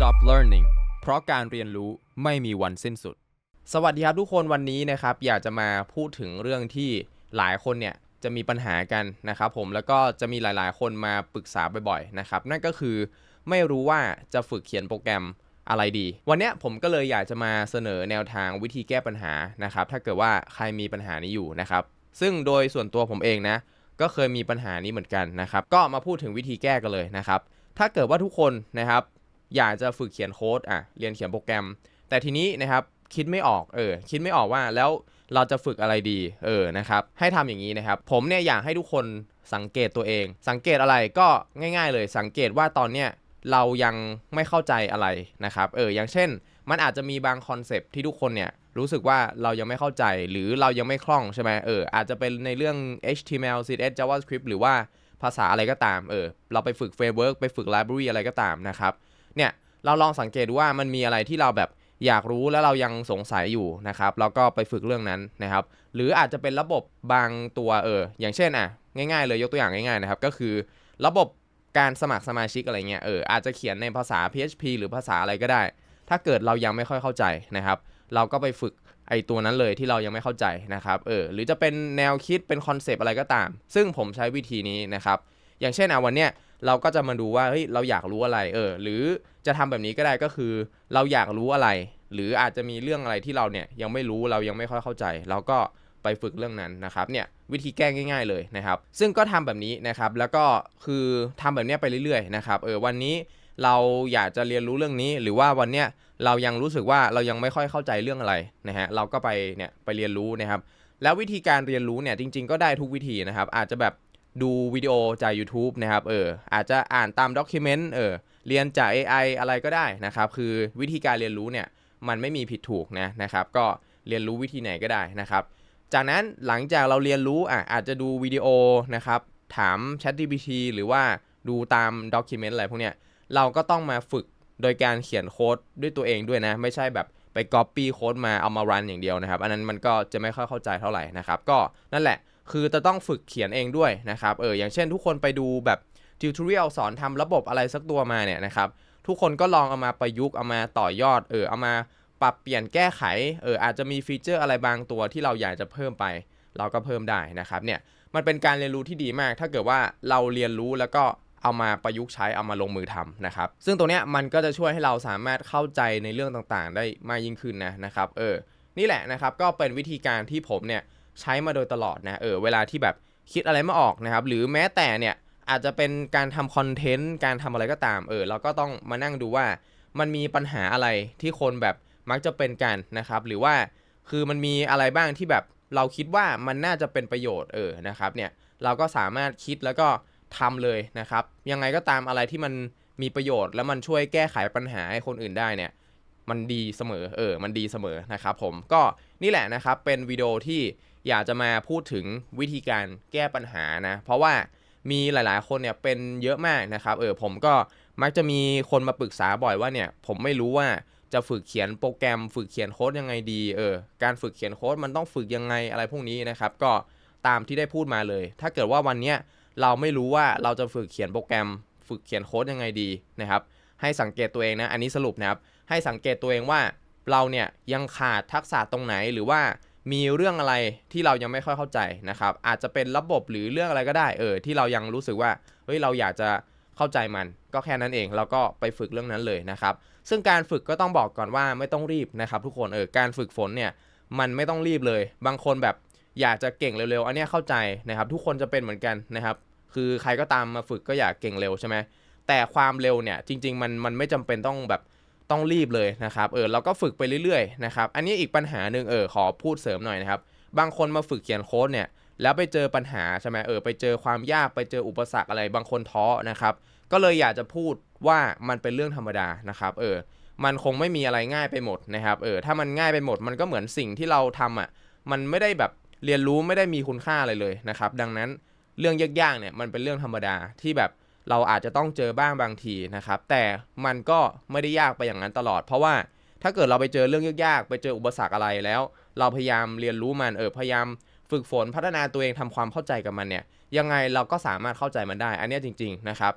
stop learning เพราะการเรียนรู้ไม่มีวันสิ้นสุด สวัสดีครับทุกคนวันนี้นะครับ อยากจะมาพูดถึงเรื่องที่หลายคนเนี่ยจะมีปัญหากันนะครับผมแล้วก็จะมีหลายๆ คนมาปรึกษาบ่อยๆนะครับนั่นก็คือไม่รู้ว่าจะฝึกเขียนโปรแกรมอะไรดี วันเนี้ยผมก็เลยอยากจะมาเสนอแนวทางวิธีแก้ปัญหานะครับถ้าเกิดว่าใครมีปัญหานี้อยู่นะครับซึ่งโดยส่วนตัวผมเองนะก็เคยมีปัญหานี้เหมือนกันนะครับก็มาพูดถึงวิธีแก้กันเลยนะครับถ้าเกิดว่าทุกคนนะครับ อยากจะฝึกเขียนโค้ดอะเรียนเขียนโปรแกรม แต่ทีนี้นะครับคิดไม่ออกเออคิดไม่ออกว่าแล้วเราจะฝึกอะไรดีเออนะครับให้ทำอย่างนี้นะครับ ผมเนี่ยอยากให้ทุกคนสังเกตตัวเอง สังเกตอะไรก็ง่าย ๆ เลย สังเกตว่าตอนเนี้ยเรายังไม่เข้าใจอะไรนะครับเอออย่างเช่น มันอาจจะมีบางคอนเซปต์ที่ทุกคนเนี่ยรู้สึกว่าเรายังไม่เข้าใจหรือเรายังไม่คล่องใช่ไหมเอออาจจะเป็นในเรื่อง HTML CSS JavaScript หรือว่าภาษาอะไรก็ตามเออเราไปฝึกเฟรมเวิร์กไปฝึกไลบรารีอะไรก็ตามนะครับ เนี่ยเราลองสังเกตดูว่ามันมีอะไรที่เราแบบอยากรู้แล้วเรายังสงสัยอยู่นะครับแล้วก็ไปฝึกเรื่องนั้นนะครับ หรืออาจจะเป็นระบบบางตัวเอออย่างเช่นอะง่ายๆเลยยกตัวอย่างง่ายๆนะครับก็คือ ระบบการสมัครสมาชิกอะไรเงี้ยเอออาจจะเขียนในภาษา PHP หรือภาษาอะไรก็ได้ ถ้าเกิดเรายังไม่ค่อยเข้าใจนะครับ เราก็ไปฝึกไอตัวนั้นเลยที่เรายังไม่เข้าใจนะครับเออหรือจะเป็นแนวคิดเป็นคอนเซปต์อะไรก็ตาม ซึ่งผมใช้วิธีนี้นะครับอย่างเช่นอะวันเนี้ย เราก็จะมาดูว่าเฮ้ยเราอยากรู้อะไรเออหรือจะทำแบบนี้ก็ได้ก็คือ เราอยากรู้อะไร หรืออาจจะมีเรื่องอะไรที่เราเนี่ยยังไม่รู้เรายังไม่ค่อยเข้าใจ เราก็ไปฝึกเรื่องนั้นนะครับเนี่ยวิธีแก้ง่าย ๆเลยนะครับ ซึ่งก็ทำแบบนี้นะครับแล้วก็คือทำแบบเนี้ยไปเรื่อยๆนะครับเออวันนี้เราอยากจะเรียนรู้เรื่องนี้ หรือว่าวันเนี้ยเรายังรู้สึกว่าเรายังไม่ค่อยเข้าใจเรื่องอะไรนะฮะเราก็ไปเนี่ยไปเรียนรู้นะครับ แล้ววิธีการเรียนรู้เนี่ยจริง ๆ ก็ได้ทุกวิธีนะครับ อาจจะแบบ ดูวิดีโอจาก YouTube นะครับเอออาจจะอ่านตามด็อกิเมนต์เออเรียนจาก AI อะไรก็ได้นะครับคือวิธีการเรียนรู้เนี่ยมันไม่มีผิดถูกนะนะครับก็เรียนรู้วิธีไหนก็ได้นะครับ จากนั้นหลังจากเราเรียนรู้อะอาจจะดูวิดีโอนะครับถาม ChatGPT หรือว่าดูตามด็อกิเมนต์อะไรพวกเนี้ยเราก็ต้องมาฝึกโดยการเขียนโค้ดด้วยตัวเองด้วยนะ ไม่ใช่แบบไป Copy โค้ดมาเอามารันอย่างเดียวนะครับ อันนั้นมันก็จะไม่ค่อยเข้าใจเท่าไหร่นะครับ ก็นั่นแหละ คือจะต้องฝึกเขียนเองด้วยนะครับเอออย่างเช่นทุกคนไปดูแบบทิวทอเรียลสอนทำระบบอะไรสักตัวมาเนี่ยนะครับทุกคนก็ลองเอามาประยุกต์เอามาต่อยอดเออเอามาปรับเปลี่ยนแก้ไขเอออาจจะมีฟีเจอร์อะไรบางตัวที่เราอยากจะเพิ่มไป เราก็เพิ่มได้นะครับเนี่ยมันเป็นการเรียนรู้ที่ดีมาก ถ้าเกิดว่าเราเรียนรู้แล้วก็เอามาประยุกต์ใช้เอามาลงมือทำนะครับซึ่งตรงเนี้ยมันก็จะช่วยให้เราสามารถเข้าใจในเรื่องต่างๆ ได้มากยิ่งขึ้นนะนะครับเออนี่แหละนะครับก็เป็นวิธีการที่ผมเนี่ย ใช้มาโดยตลอดนะเออเวลาที่แบบคิดอะไรไม่ออกนะครับ หรือแม้แต่เนี่ยอาจจะเป็นการทำคอนเทนต์การทำอะไรก็ตามเออเราก็ต้องมานั่งดูว่ามันมีปัญหาอะไรที่คนแบบมักจะเป็นกันนะครับ หรือว่าคือมันมีอะไรบ้างที่แบบเราคิดว่ามันน่าจะเป็นประโยชน์เออนะครับเนี่ยเราก็สามารถคิดแล้วก็ทำเลยนะครับ ยังไงก็ตามอะไรที่มันมีประโยชน์ แล้วมันช่วยแก้ไขปัญหาให้คนอื่นได้เนี่ยมันดีเสมอเออมันดีเสมอนะครับผมก็นี่แหละนะครับเป็นวิดีโอที่ อยากจะมาพูดถึงวิธีการแก้ปัญหานะ เพราะว่ามีหลายๆ คนเนี่ยเป็นเยอะมากนะครับ เออผมก็มักจะมีคนมาปรึกษาบ่อยว่าเนี่ยผมไม่รู้ว่าจะฝึกเขียนโปรแกรม ฝึกเขียนโค้ดยังไงดี เออ การฝึกเขียนโค้ดมันต้องฝึกยังไงอะไรพวกนี้นะครับ ก็ตามที่ได้พูดมาเลย ถ้าเกิดว่าวันเนี้ยเราไม่รู้ว่าเราจะฝึกเขียนโปรแกรม ฝึกเขียนโค้ดยังไงดีนะครับ ให้สังเกตตัวเองนะ อันนี้สรุปนะครับ ให้สังเกตตัวเองว่าเราเนี่ยยังขาดทักษะตรงไหนหรือว่า มีเรื่องอะไรที่เรายังไม่ค่อยเข้าใจนะครับ อาจจะเป็นระบบหรือเรื่องอะไรก็ได้เออที่เรายังรู้สึกว่าเฮ้ยเราอยากจะเข้าใจมัน ก็แค่นั้นเองเราก็ไปฝึกเรื่องนั้นเลยนะครับ ซึ่งการฝึกก็ต้องบอกก่อนว่าไม่ต้องรีบนะครับทุกคนเออการฝึกฝนเนี่ยมันไม่ต้องรีบเลย บางคนแบบอยากจะเก่งเร็วๆ อันนี้เข้าใจนะครับ ทุกคนจะเป็นเหมือนกันนะครับ คือใครก็ตามมาฝึกก็อยากเก่งเร็วใช่ไหมแต่ความเร็วเนี่ยจริง ๆ มันมันไม่จำเป็นต้องแบบ ต้องรีบเลยนะครับเออเราก็ฝึกไปเรื่อยๆนะครับอันนี้อีกปัญหาหนึ่งเออขอพูดเสริมหน่อยนะครับบางคนมาฝึกเขียนโค้ดเนี่ยแล้วไปเจอปัญหาใช่ไหมเออไปเจอความยากไปเจออุปสรรคอะไรบางคนท้อนะครับก็เลยอยากจะพูดว่ามันเป็นเรื่องธรรมดานะครับเออมันคงไม่มีอะไรง่ายไปหมดนะครับเออถ้ามันง่ายไปหมดมันก็เหมือนสิ่งที่เราทำอะมันไม่ได้แบบเรียนรู้ไม่ได้มีคุณค่าอะไรเลยนะครับดังนั้นเรื่องยากๆเนี่ยมันเป็นเรื่องธรรมดาที่แบบ เราอาจจะต้องเจอบ้างบางทีนะครับ แต่มันก็ไม่ได้ยากไปอย่างนั้นตลอด เพราะว่าถ้าเกิดเราไปเจอเรื่องยากๆ ไปเจออุปสรรคอะไรแล้ว เราพยายามเรียนรู้มันเออพยายามฝึกฝนพัฒนาตัวเองทำความเข้าใจกับมันเนี่ย ยังไงเราก็สามารถเข้าใจมันได้ อันนี้จริง ๆนะครับ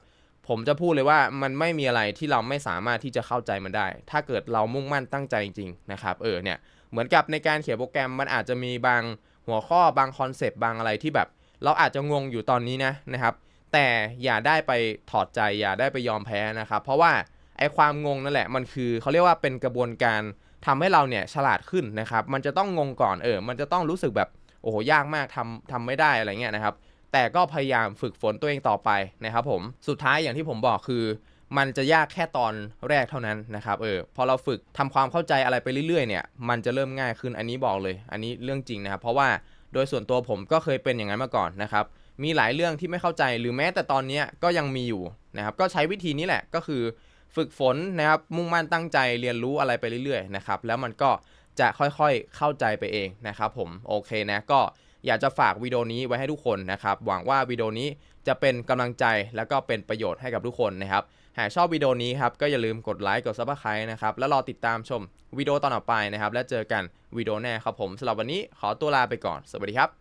ผมจะพูดเลยว่ามันไม่มีอะไรที่เราไม่สามารถที่จะเข้าใจมันได้ ถ้าเกิดเรามุ่งมั่นตั้งใจจริงๆนะครับ เออเนี่ยเหมือนกับในการเขียนโปรแกรมมันอาจจะมีบางหัวข้อบางคอนเซปต์บางอะไรที่แบบ เราอาจจะงงอยู่ตอนนี้นะนะครับ แต่อย่าได้ไปถอดใจอย่าได้ไปยอมแพ้นะครับ เพราะว่าไอ้ความงงนั่นแหละมันคือเขาเรียกว่าเป็นกระบวนการทำให้เราเนี่ยฉลาดขึ้นนะครับ มันจะต้องงงก่อนเออ มันจะต้องรู้สึกแบบโอ้โหยากมากทำทำไม่ได้อะไรเงี้ยนะครับ แต่ก็พยายามฝึกฝนตัวเองต่อไปนะครับผมสุดท้ายอย่างที่ผมบอกคือ มันจะยากแค่ตอนแรกเท่านั้นนะครับเออพอเราฝึกทำความเข้าใจอะไรไปเรื่อยๆเนี่ยมันจะเริ่มง่ายขึ้นอันนี้บอกเลย อันนี้เรื่องจริงนะครับเพราะว่าโดยส่วนตัวผมก็เคยเป็นอย่างนั้นมาก่อนนะครับ มีหลายเรื่องที่ไม่เข้าใจหรือแม้แต่ตอนนี้ก็ยังมีอยู่นะครับ ก็ใช้วิธีนี้แหละก็คือฝึกฝนนะครับมุ่งมั่นตั้งใจเรียนรู้อะไรไปเรื่อยๆนะครับแล้วมันก็จะค่อยๆเข้าใจไปเองนะครับผมโอเคนะก็อยากจะฝากวิดีโอนี้ไว้ให้ทุกคนนะครับหวังว่าวิดีโอนี้จะเป็นกำลังใจแล้วก็เป็นประโยชน์ให้กับทุกคนนะครับหากชอบวิดีโอนี้ครับก็อย่าลืมกดไลค์กด subscribe นะครับแล้วรอติดตามชมวิดีโอตอนต่อไปนะครับแล้วเจอกันวิดีโอหน้าครับผมสำหรับวันนี้ขอตัวลาไปก่อน สวัสดีครับ